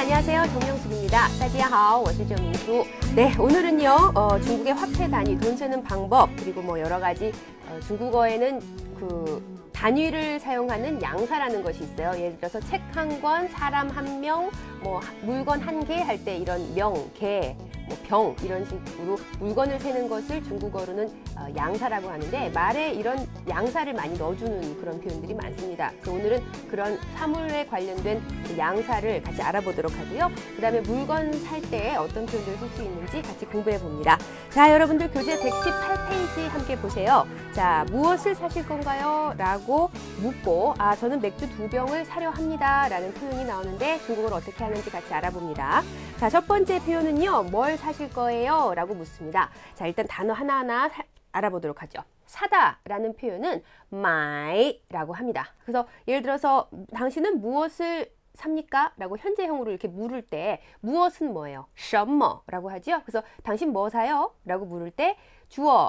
안녕하세요. 정영숙입니다. 따지야하오, 워시저민수. 네, 오늘은요, 어, 중국의 화폐 단위, 돈 쓰는 방법, 그리고 뭐 여러 가지 어, 중국어에는 그 단위를 사용하는 양사라는 것이 있어요. 예를 들어서 책 한 권, 사람 한 명, 뭐 물건 한 개 할 때 이런 명, 개, 병 이런 식으로 물건을 세는 것을 중국어로는 어, 양사라고 하는데 말에 이런 양사를 많이 넣어주는 그런 표현들이 많습니다. 그래서 오늘은 그런 사물에 관련된 그 양사를 같이 알아보도록 하고요. 그 다음에 물건 살 때 어떤 표현들을 쓸 수 있는지 같이 공부해 봅니다. 자, 여러분들 교재 118페이지 함께 보세요. 자, 무엇을 사실 건가요? 라고 묻고 아, 저는 맥주 두 병을 사려 합니다. 라는 표현이 나오는데 중국어를 어떻게 하는지 같이 알아봅니다. 자, 첫 번째 표현은요. 뭘 사실 거예요? 라고 묻습니다. 자, 일단 단어 하나하나 사, 알아보도록 하죠. 사다라는 표현은 마이라고 합니다. 그래서 예를 들어서 당신은 무엇을 삽니까? 라고 현재형으로 이렇게 물을 때 무엇은 뭐예요? 什么라고 하죠. 그래서 당신 뭐 사요? 라고 물을 때 주어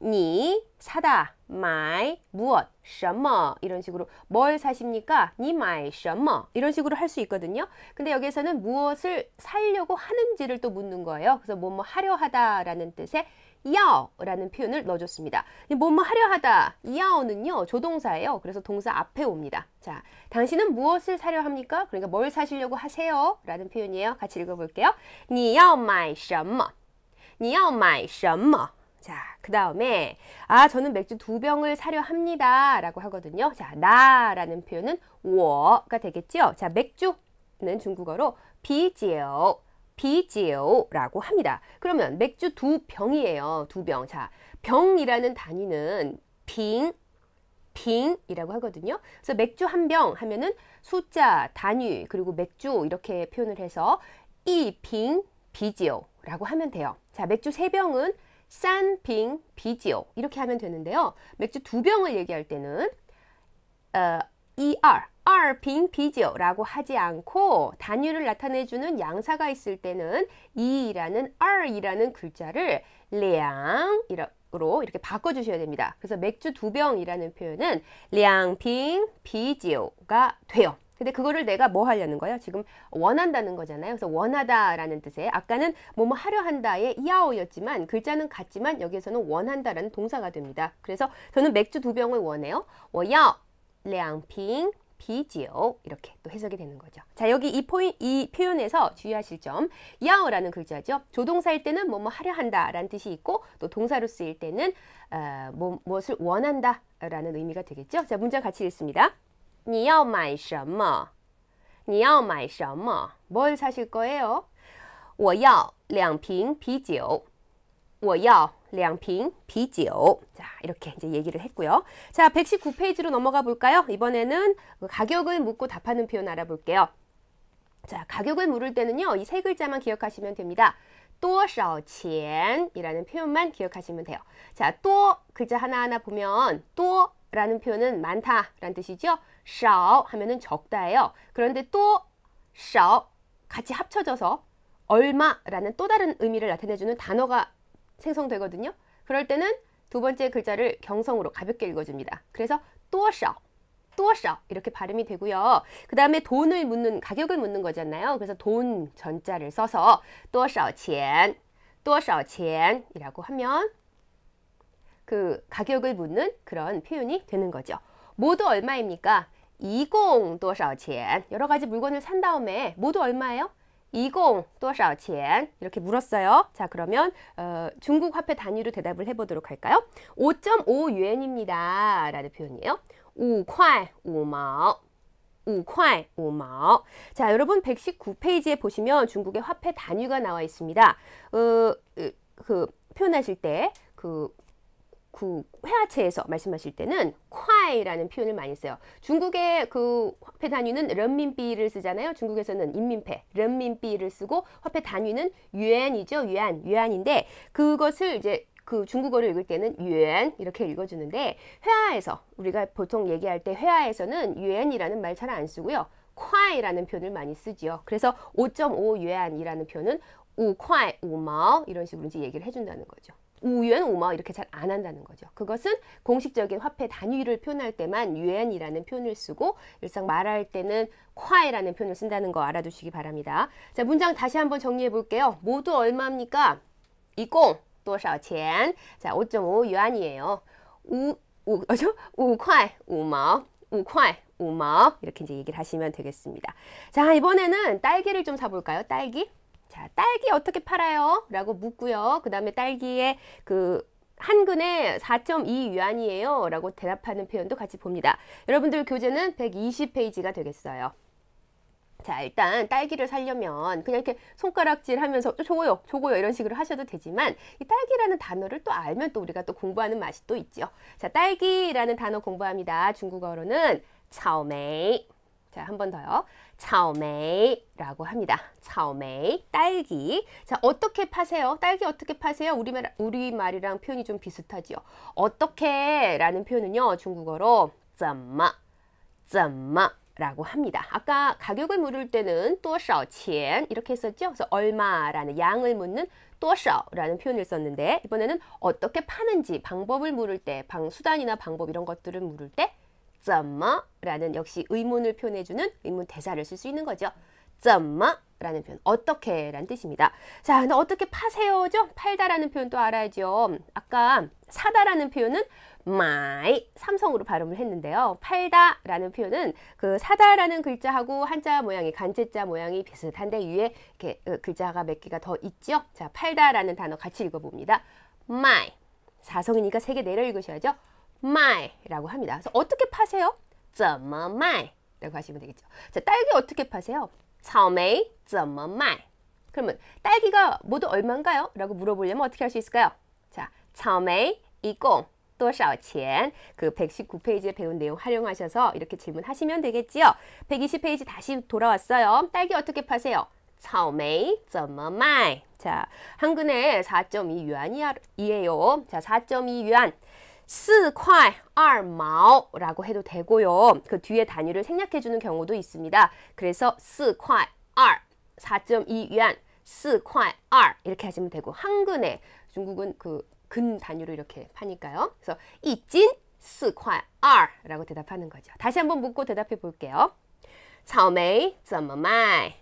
니 사다 마이 무엇 什么 이런 식으로 뭘 사십니까? 니 마이 什么 이런 식으로 할 수 있거든요. 근데 여기에서는 무엇을 살려고 하는지를 또 묻는 거예요. 그래서 뭐 뭐 하려 하다라는 뜻의 야오라는 표현을 넣어줬습니다. 뭐뭐 하려 하다 야오는요 조동사예요. 그래서 동사 앞에 옵니다. 자, 당신은 무엇을 사려 합니까? 그러니까 뭘 사시려고 하세요? 라는 표현이에요. 같이 읽어볼게요. 你要买什么?你要买什么? 자, 그 다음에 아 저는 맥주 두 병을 사려 합니다 라고 하거든요. 자, 나 라는 표현은 我가 되겠죠. 자, 맥주는 중국어로 비지오 비지오라고 합니다. 그러면 맥주 두 병이에요. 두 병. 자, 병이라는 단위는 빙, 빙이라고 하거든요. 그래서 맥주 한 병 하면은 숫자, 단위, 그리고 맥주 이렇게 표현을 해서 이빙 비지오라고 하면 돼요. 자, 맥주 세 병은 싼빙 비지오 이렇게 하면 되는데요. 맥주 두 병을 얘기할 때는 어, ER, R 빙 비지오라고 하지 않고 단위를 나타내주는 양사가 있을 때는 이라는 R이라는 글자를 량으로 이렇게 바꿔주셔야 됩니다. 그래서 맥주 두 병이라는 표현은 량빙 비지오가 돼요. 근데 그거를 내가 뭐 하려는 거예요? 지금 원한다는 거잖아요. 그래서 원하다라는 뜻에 아까는 뭐뭐 하려 한다의 이하오였지만 글자는 같지만 여기에서는 원한다라는 동사가 됩니다. 그래서 저는 맥주 두 병을 원해요. 워야 량핑 비지오 이렇게 또 해석이 되는 거죠. 자 여기 이 포인 이 표현에서 주의하실 점 이하오라는 글자죠. 조동사일 때는 뭐뭐 하려 한다라는 뜻이 있고 또 동사로 쓰일 때는 어, 뭐, 무엇을 원한다라는 의미가 되겠죠. 자 문장 같이 읽습니다. 你要买什么?你要买什么?뭘 사실 거예요? 我要两瓶啤酒.我要两瓶啤酒. 자, 이렇게 이제 얘기를 했고요. 자, 119페이지로 넘어가 볼까요? 이번에는 가격을 묻고 답하는 표현 알아볼게요. 자, 가격을 물을 때는요. 이 세 글자만 기억하시면 됩니다. 多少钱이라는 표현만 기억하시면 돼요. 자, 多 글자 하나하나 보면 多 라는 표현은 많다라는 뜻이죠. 少 하면은 적다예요. 그런데 또 少 같이 합쳐져서 얼마라는 또 다른 의미를 나타내주는 단어가 생성되거든요. 그럴 때는 두 번째 글자를 경성으로 가볍게 읽어줍니다. 그래서 多少 多少 이렇게 발음이 되고요. 그 다음에 돈을 묻는 가격을 묻는 거잖아요. 그래서 돈 전자를 써서 多少钱多少钱이라고 하면 그 가격을 묻는 그런 표현이 되는 거죠. 모두 얼마입니까? 一共多少钱? 여러 가지 물건을 산 다음에 모두 얼마예요? 一共多少钱? 이렇게 물었어요. 자, 그러면 어, 중국 화폐 단위로 대답을 해보도록 할까요? 5.5유엔입니다. 라는 표현이에요. 5块5毛. 5块5毛. 자, 여러분 119페이지에 보시면 중국의 화폐 단위가 나와 있습니다. 어, 그 표현하실 때그 그 회화체에서 말씀하실 때는 콰이라는 표현을 많이 써요. 중국의 그 화폐 단위는 런민비를 쓰잖아요. 중국에서는 인민폐, 런민비를 쓰고 화폐 단위는 유엔이죠. 유안, 유안인데 그것을 이제 그 중국어를 읽을 때는 유엔 이렇게 읽어주는데 회화에서 우리가 보통 얘기할 때 회화에서는 유엔이라는 말 잘 안 쓰고요. 콰이라는 표현을 많이 쓰지요. 그래서 5.5 유엔이라는 표현은 5块5毛 이런 식으로 이제 얘기를 해준다는 거죠. 우유엔 우마 이렇게 잘 안 한다는 거죠. 그것은 공식적인 화폐 단위를 표현할 때만 유엔이라는 표현을 쓰고 일상 말할 때는 콰이라는 표현을 쓴다는 거 알아두시기 바랍니다. 자, 문장 다시 한번 정리해 볼게요. 모두 얼마입니까? 이공 多少钱? 자, 5.5 유안이에요. 5 5 어죠? 5块 5毛 5块 5毛 이렇게 이제 얘기를 하시면 되겠습니다. 자, 이번에는 딸기를 좀 사볼까요? 딸기. 자, 딸기 어떻게 팔아요? 라고 묻고요. 그 다음에 딸기의 그 한근에 4.2 유안이에요. 라고 대답하는 표현도 같이 봅니다. 여러분들 교재는 120페이지가 되겠어요. 자, 일단 딸기를 살려면 그냥 이렇게 손가락질 하면서 저거요, 저거요 이런 식으로 하셔도 되지만 이 딸기라는 단어를 또 알면 또 우리가 또 공부하는 맛이 또 있죠. 자, 딸기라는 단어 공부합니다. 중국어로는 차오메이. 자, 한 번 더요. 차오메이라고 합니다. 차오메이, 딸기. 자, 어떻게 파세요? 딸기 어떻게 파세요? 우리말, 우리말이랑 표현이 좀 비슷하지요. 어떻게 라는 표현은요, 중국어로 怎么,怎么 라고 합니다. 아까 가격을 물을 때는 多少钱 이렇게 했었죠. 그래서 얼마라는 양을 묻는 多少라는 표현을 썼는데 이번에는 어떻게 파는지 방법을 물을 때 방, 수단이나 방법 이런 것들을 물을 때 점마 라는 역시 의문을 표현해주는 의문 대사를 쓸 수 있는 거죠. 점마 라는 표현 어떻게 라는 뜻입니다. 자, 근데 어떻게 파세요죠? 팔다라는 표현도 알아야죠. 아까 사다라는 표현은 마이 삼성으로 발음을 했는데요. 팔다라는 표현은 그 사다라는 글자하고 한자 모양이 간제자 모양이 비슷한데 위에 이렇게 그 글자가 몇 개가 더 있죠. 자, 팔다라는 단어 같이 읽어봅니다. 마이 사성이니까 세 개 내려 읽으셔야죠. 마이라고 합니다. 그래서 어떻게 파세요? 怎么卖라고 하시면 되겠죠. 자, 딸기 어떻게 파세요? 草莓怎么卖? 그러면 딸기가 모두 얼마인가요? 라고 물어보려면 어떻게 할 수 있을까요? 자, 草莓一共多少钱그 119페이지에 배운 내용 활용하셔서 이렇게 질문하시면 되겠지요. 120페이지 다시 돌아왔어요. 딸기 어떻게 파세요? 草莓怎么卖? 자, 한근에 4.2 유안이에요. 자, 4.2 유안. 4块 2毛라고 해도 되고요. 그 뒤에 단위를 생략해 주는 경우도 있습니다. 그래서 4块 2 4.2 유안 4块 2 이렇게 하시면 되고 한근에 중국은 그 근 단위로 이렇게 파니까요. 그래서 이찐 4块 2라고 대답하는 거죠. 다시 한번 묻고 대답해 볼게요. 草莓怎么卖?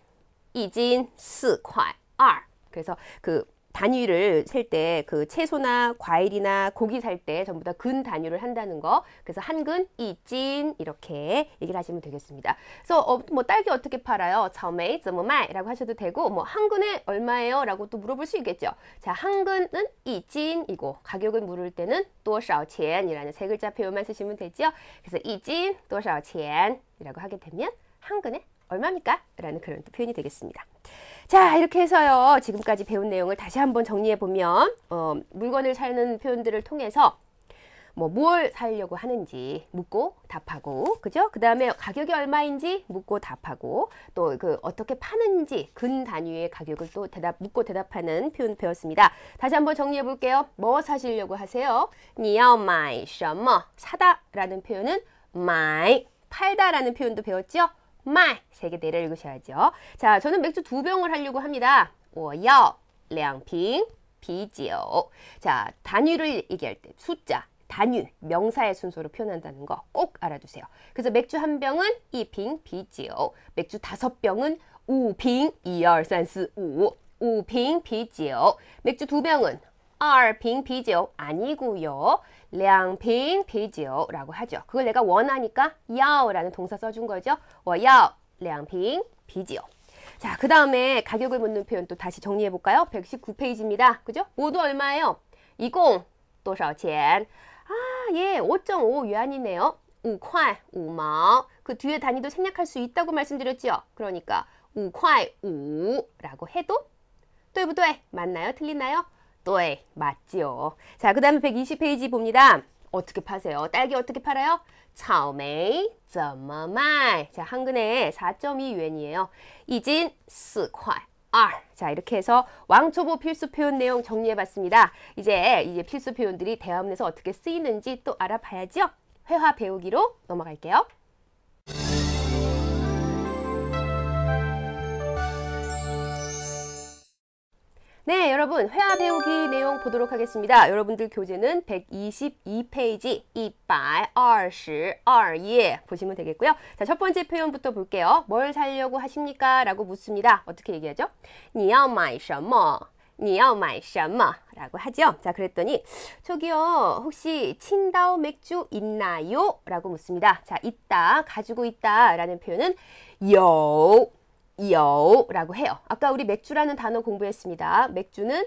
一斤4块 2. 그래서 그 단위를 셀 때 그 채소나 과일이나 고기 살 때 전부 다 근 단위를 한다는 거. 그래서 한근, 이찐 이렇게 얘기를 하시면 되겠습니다. 그래서 어, 뭐 딸기 어떻게 팔아요? 처음에 怎么卖라고 하셔도 되고 뭐 한근에 얼마예요? 라고 또 물어볼 수 있겠죠. 자, 한근은 이찐이고 가격을 물을 때는 多少钱이라는 세 글자 표현만 쓰시면 되죠. 그래서 이찐 多少钱이라고 하게 되면 한근에 얼마입니까? 라는 그런 표현이 되겠습니다. 자, 이렇게 해서요. 지금까지 배운 내용을 다시 한번 정리해 보면 어, 물건을 사는 표현들을 통해서 뭐 뭘 사려고 하는지 묻고 답하고 그죠? 그다음에 가격이 얼마인지 묻고 답하고 또 그 어떻게 파는지 근 단위의 가격을 또 대답 묻고 대답하는 표현 배웠습니다. 다시 한번 정리해 볼게요. 뭐 사시려고 하세요? 你要买什么? 사다라는 표현은 买 팔다라는 표현도 배웠죠? 말 세 개 내려 읽으셔야죠. 자, 저는 맥주 두 병을 하려고 합니다. 我要两瓶啤酒. 자, 단위를 얘기할 때 숫자, 단위, 명사의 순서로 표현한다는 거 꼭 알아두세요. 그래서 맥주 한 병은 一瓶 啤酒, 맥주 다섯 병은 五瓶, 1, 2, 3, 4, 5, 5瓶 啤酒. 맥주 두 병은 2瓶 啤酒 아니고요. 两瓶 啤酒라고 하죠. 그걸 내가 원하니까 要라는 동사 써준 거죠. 我要两瓶 啤酒. 자, 그 다음에 가격을 묻는 표현 또 다시 정리해 볼까요? 119페이지입니다. 그죠? 모두 얼마예요? 一共多少钱? 아, 예, 5.5 유안이네요. 5块 5毛. 그 뒤에 단위도 생략할 수 있다고 말씀드렸죠. 그러니까 5块 5라고 해도 对不对? 맞나요? 틀리나요? 对, 맞지요. 자, 그 다음에 120페이지 봅니다. 어떻게 파세요? 딸기 어떻게 팔아요? 草莓怎么卖? 자, 한근에 4.2 유엔이에요. 이진 4块 R. 자, 이렇게 해서 왕초보 필수 표현 내용 정리해 봤습니다. 이제 이제 필수 표현들이 대화문에서 어떻게 쓰이는지 또 알아봐야죠. 회화 배우기로 넘어갈게요. 네, 여러분 회화 배우기 내용 보도록 하겠습니다. 여러분들 교재는 122페이지 122页 보시면 되겠고요. 자, 첫 번째 표현부터 볼게요. 뭘 살려고 하십니까? 라고 묻습니다. 어떻게 얘기하죠? 你要买什么?你要买什么? 라고 하죠. 자, 그랬더니 저기요, 혹시 칭다오 맥주 있나요? 라고 묻습니다. 자, 있다, 가지고 있다 라는 표현은 이어라고 해요. 아까 우리 맥주라는 단어 공부했습니다. 맥주는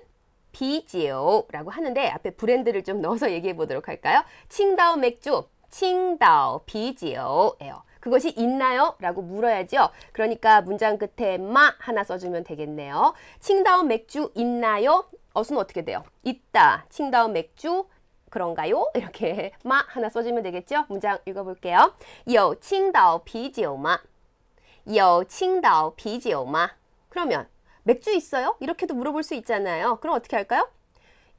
비지오라고 하는데 앞에 브랜드를 좀 넣어서 얘기해 보도록 할까요? 칭다오 맥주, 칭다오 비지오예요. 그것이 있나요? 라고 물어야죠. 그러니까 문장 끝에 마 하나 써주면 되겠네요. 칭다오 맥주 있나요? 어순 어떻게 돼요? 있다. 칭다오 맥주 그런가요? 이렇게 마 하나 써주면 되겠죠? 문장 읽어볼게요. 요 칭다오 비지오마 여 칭다오 비지오마? 그러면 맥주 있어요? 이렇게도 물어볼 수 있잖아요. 그럼 어떻게 할까요?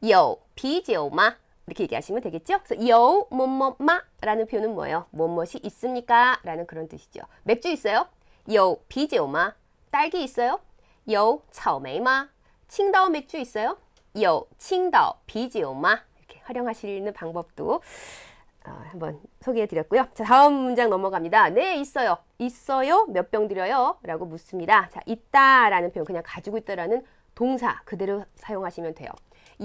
여 비지오마? 이렇게 얘기하시면 되겠죠? 그래서 여 뭐뭐마라는 표현은 뭐예요? 뭐뭐이 있습니까? 라는 그런 뜻이죠. 맥주 있어요? 여 비지오마? 딸기 있어요? 여草莓마? 칭다오 맥주 있어요? 여 칭다오 비지오마? 이렇게 활용하시는 방법도 어, 한번 소개해 드렸고요. 자, 다음 문장 넘어갑니다. 네, 있어요. 있어요? 몇 병 드려요? 라고 묻습니다. 자, 있다 라는 표현 그냥 가지고 있다라는 동사 그대로 사용하시면 돼요.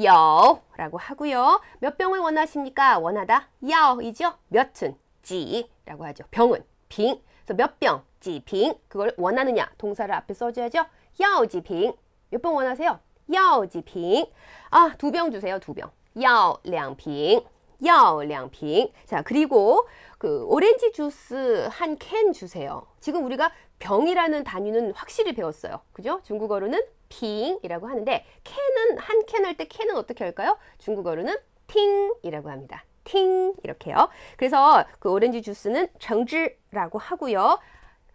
여 라고 하고요. 몇 병을 원하십니까? 원하다. 야이죠? 몇은 지 라고 하죠. 병은 빙. 그래서 몇 병, 지, 빙. 그걸 원하느냐? 동사를 앞에 써줘야죠. 야오지 빙. 몇 병 원하세요? 야오지 빙. 아, 두 병 주세요. 두 병. 야오, 两 야오량 핑. 자, 그리고 그 오렌지 주스 한 캔 주세요. 지금 우리가 병이라는 단위는 확실히 배웠어요. 그죠? 중국어로는 빙이라고 하는데 캔은 한 캔 할 때 캔은 어떻게 할까요? 중국어로는 팅이라고 합니다. 팅 이렇게요. 그래서 그 오렌지 주스는 정지라고 하고요.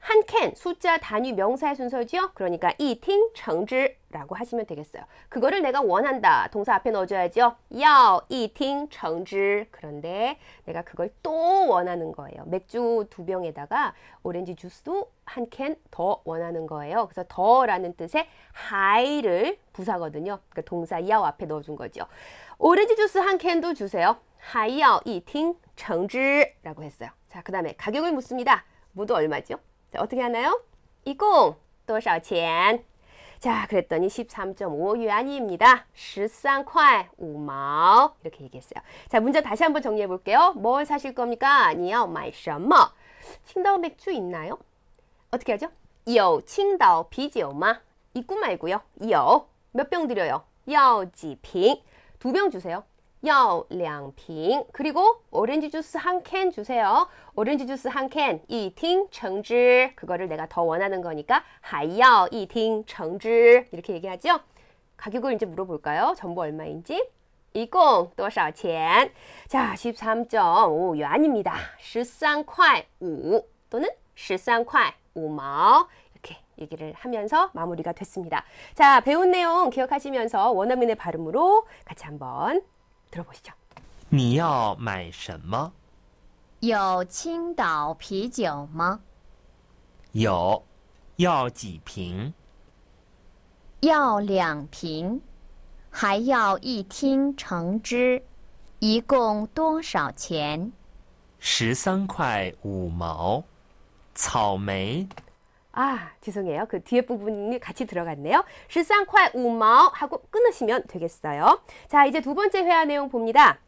한 캔 숫자 단위 명사의 순서지요. 그러니까 이팅 정지라고 하시면 되겠어요. 그거를 내가 원한다 동사 앞에 넣어줘야죠. 야 이팅 정지. 그런데 내가 그걸 또 원하는 거예요. 맥주 두 병에다가 오렌지 주스도 한 캔 더 원하는 거예요. 그래서 더라는 뜻의 하이를 부사거든요. 그러니까 동사 야 앞에 넣어준 거죠. 오렌지 주스 한 캔도 주세요. 하이야 이팅 정지라고 했어요. 자, 그 다음에 가격을 묻습니다. 모두 얼마죠? 자, 어떻게 하나요? 이공 多少钱? 자, 그랬더니 13.5yuan입니다. 13块 5毛 이렇게 얘기했어요. 자, 문제 다시 한번 정리해 볼게요. 뭘 사실 겁니까? 你要买什么? 칭다오 맥주 있나요? 어떻게 하죠? 有青岛啤酒吗? 있고 말고요. 有몇 병 드려요? 要几瓶? 두 병 주세요. 要两瓶 그리고 오렌지 주스 한 캔 주세요. 오렌지 주스 한 캔, 一听 橙汁 그거를 내가 더 원하는 거니까 还要一听 橙汁 이렇게 얘기하죠. 가격을 이제 물어볼까요? 전부 얼마인지? 一共多少钱? 자, 13.5yuan입니다. 13块5 또는 13块 5毛 이렇게 얘기를 하면서 마무리가 됐습니다. 자, 배운 내용 기억하시면서 원어민의 발음으로 같이 한번 들어보시죠. 你要买什么?有青岛啤酒吗?有,要几瓶?要两瓶,还要一听橙汁,一共多少钱?十三块五毛.草莓 아, 죄송해요. 그 뒤에 부분이 같이 들어갔네요. 13块 5毛 하고 끊으시면 되겠어요. 자, 이제 두 번째 회화 내용 봅니다.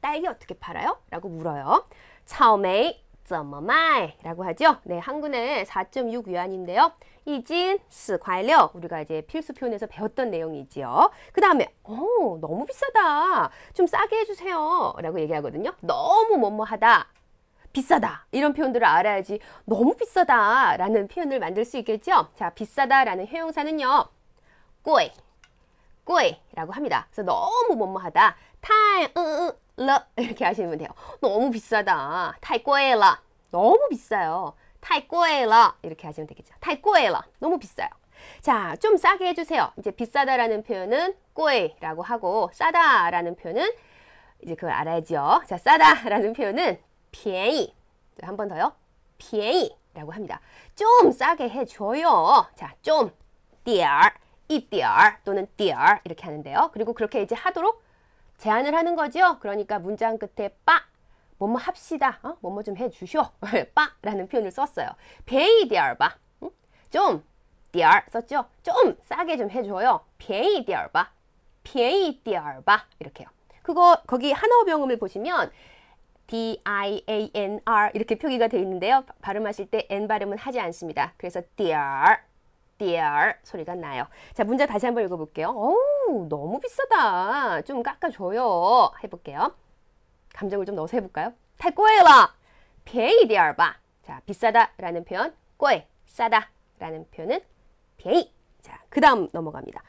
딸기 어떻게 팔아요? 라고 물어요. 草莓怎么卖? 라고 하죠. 네, 한군에 4.6유안인데요. 이진 4块6 우리가 이제 필수 표현에서 배웠던 내용이지요. 그 다음에 어, 너무 비싸다. 좀 싸게 해주세요. 라고 얘기하거든요. 너무 뭐뭐하다. 비싸다. 이런 표현들을 알아야지 너무 비싸다 라는 표현을 만들 수 있겠죠? 자 비싸다 라는 형용사는요. 꼬이 꼬이 라고 합니다. 그래서 너무 뭐뭐하다. 타이 으으 이렇게 하시면 돼요. 너무 비싸다. 타이 꼬에라. 너무 비싸요. 타이 꼬에라 이렇게 하시면 되겠죠. 타이 꼬에라. 너무 비싸요. 자, 좀 싸게 해주세요. 이제 비싸다라는 표현은 꼬이라고 하고 싸다라는 표현은 이제 그걸 알아야죠. 자, 싸다라는 표현은 便宜.한 번 더요. 便宜라고 합니다. 좀 싸게 해줘요. 자, 좀, 点儿, 一点 또는 点 이렇게 하는데요. 그리고 그렇게 이제 하도록 제안을 하는 거죠. 그러니까 문장 끝에 빠 뭐뭐 합시다. 어? 뭐뭐 좀 해주쇼. 빠라는 표현을 썼어요. 베이点바 응? 좀点 썼죠. 좀 싸게 좀 해줘요. 便宜点바 便宜点바 이렇게요. 그거 거기 한어 병음을 보시면 D I A N R 이렇게 표기가 되어 있는데요. 발음하실 때 N 발음은 하지 않습니다. 그래서 dear, dear 소리가 나요. 자, 문제 다시 한번 읽어볼게요. 어우, 너무 비싸다. 좀 깎아줘요. 해볼게요. 감정을 좀 넣어서 해볼까요? 太贵了. 便宜点儿吧. 자, 비싸다라는 표현, 贵, 싸다라는 표현은 便宜. 자, 그 다음 넘어갑니다.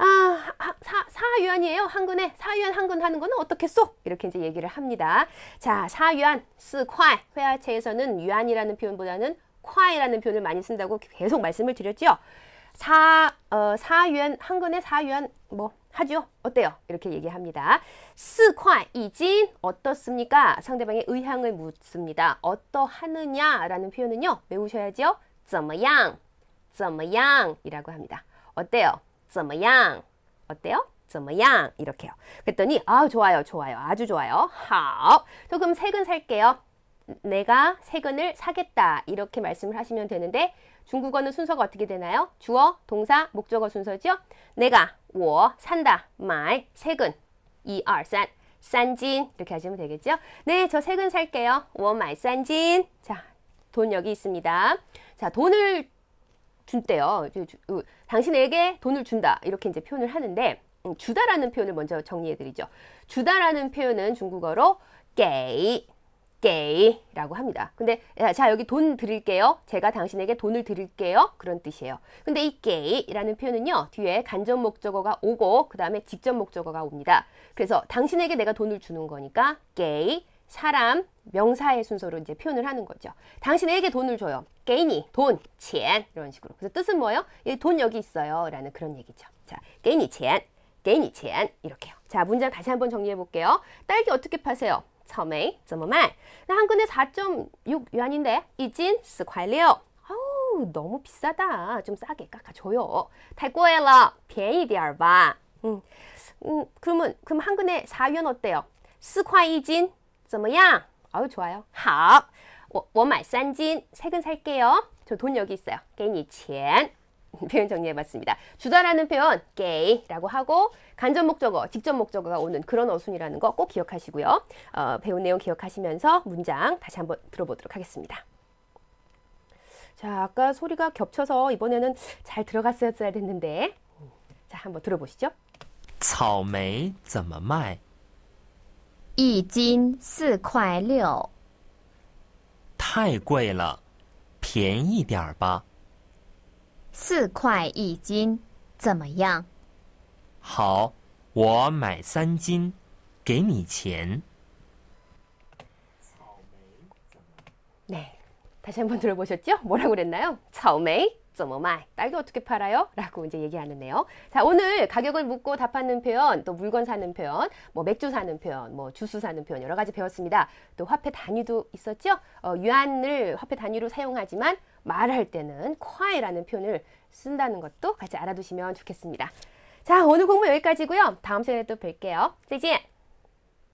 아, 사, 사유안이에요. 한근에 사유안 한근 하는 거는 어떻게 써? 이렇게 이제 얘기를 합니다. 자, 사유안, 스콰이. 회화체에서는 유안이라는 표현보다는 콰이라는 표현을 많이 쓴다고 계속 말씀을 드렸죠. 사, 어, 사유안, 한근에 사유안 뭐 하죠? 어때요? 이렇게 얘기합니다. 스콰이, 이진 어떻습니까? 상대방의 의향을 묻습니다. 어떠하느냐라는 표현은요. 외우셔야죠. 怎么样?怎么样?이라고 합니다. 어때요? 怎么样? 어때요? 怎么样? 이렇게요. 그랬더니 아 좋아요, 좋아요, 아주 좋아요. 好. 저 그럼 색은 살게요. 내가 색은을 사겠다 이렇게 말씀을 하시면 되는데 중국어는 순서가 어떻게 되나요? 주어, 동사, 목적어 순서죠. 내가 我 산다, 买 색은 2, 2, 3 싼진 이렇게 하시면 되겠죠. 네, 저 색은 살게요. 我买 싼진. 자, 돈 여기 있습니다. 자, 돈을 준대요. 당신에게 돈을 준다. 이렇게 이제 표현을 하는데 음, 주다라는 표현을 먼저 정리해 드리죠. 주다라는 표현은 중국어로 게 게이라고 합니다. 근데 자 여기 돈 드릴게요. 제가 당신에게 돈을 드릴게요. 그런 뜻이에요. 근데 이 게이라는 표현은요. 뒤에 간접 목적어가 오고 그 다음에 직접 목적어가 옵니다. 그래서 당신에게 내가 돈을 주는 거니까 게이 사람, 명사의 순서로 이제 표현을 하는 거죠. 당신에게 돈을 줘요. 게이니, 돈, 钱 이런 식으로. 그래서 뜻은 뭐예요? 돈 여기 있어요. 라는 그런 얘기죠. 자, 게이니 钱, 게이니 钱 이렇게요. 자, 문장 다시 한번 정리해 볼게요. 딸기 어떻게 파세요? 草莓怎么卖? 한근에 4.6 yuan인데 已经4块6. 아우, 너무 비싸다. 좀 싸게 깎아줘요. 太贵了,便宜点吧. 음, 음, 그러면 그럼 한근에 4yuan 어때요? 4块一斤. 怎么样? 아우 좋아요. 好.我我买三斤. 색은 살게요. 저 돈 여기 있어요. 给你钱. 표현 정리해봤습니다. 주다라는 표현 게이라고 하고 간접 목적어, 직접 목적어가 오는 그런 어순이라는 거 꼭 기억하시고요. 어, 배운 내용 기억하시면서 문장 다시 한번 들어보도록 하겠습니다. 자, 아까 소리가 겹쳐서 이번에는 잘 들어갔어야 됐는데 자, 한번 들어보시죠. 草莓怎么卖? 一斤四块六，太贵了，便宜点儿吧。四块一斤，怎么样？好，我买三斤，给你钱。 네, 다시 한번 들어보셨죠? 뭐라고 그랬나요? 草莓 怎么卖? 딸기 어떻게 팔아요? 라고 이제 얘기하는데요. 자, 오늘 가격을 묻고 답하는 표현, 또 물건 사는 표현, 뭐 맥주 사는 표현, 뭐 주스 사는 표현 여러 가지 배웠습니다. 또 화폐 단위도 있었죠? 어, 유안을 화폐 단위로 사용하지만 말할 때는 콰이라는 표현을 쓴다는 것도 같이 알아두시면 좋겠습니다. 자, 오늘 공부 여기까지고요. 다음 시간에 또 뵐게요. 再见.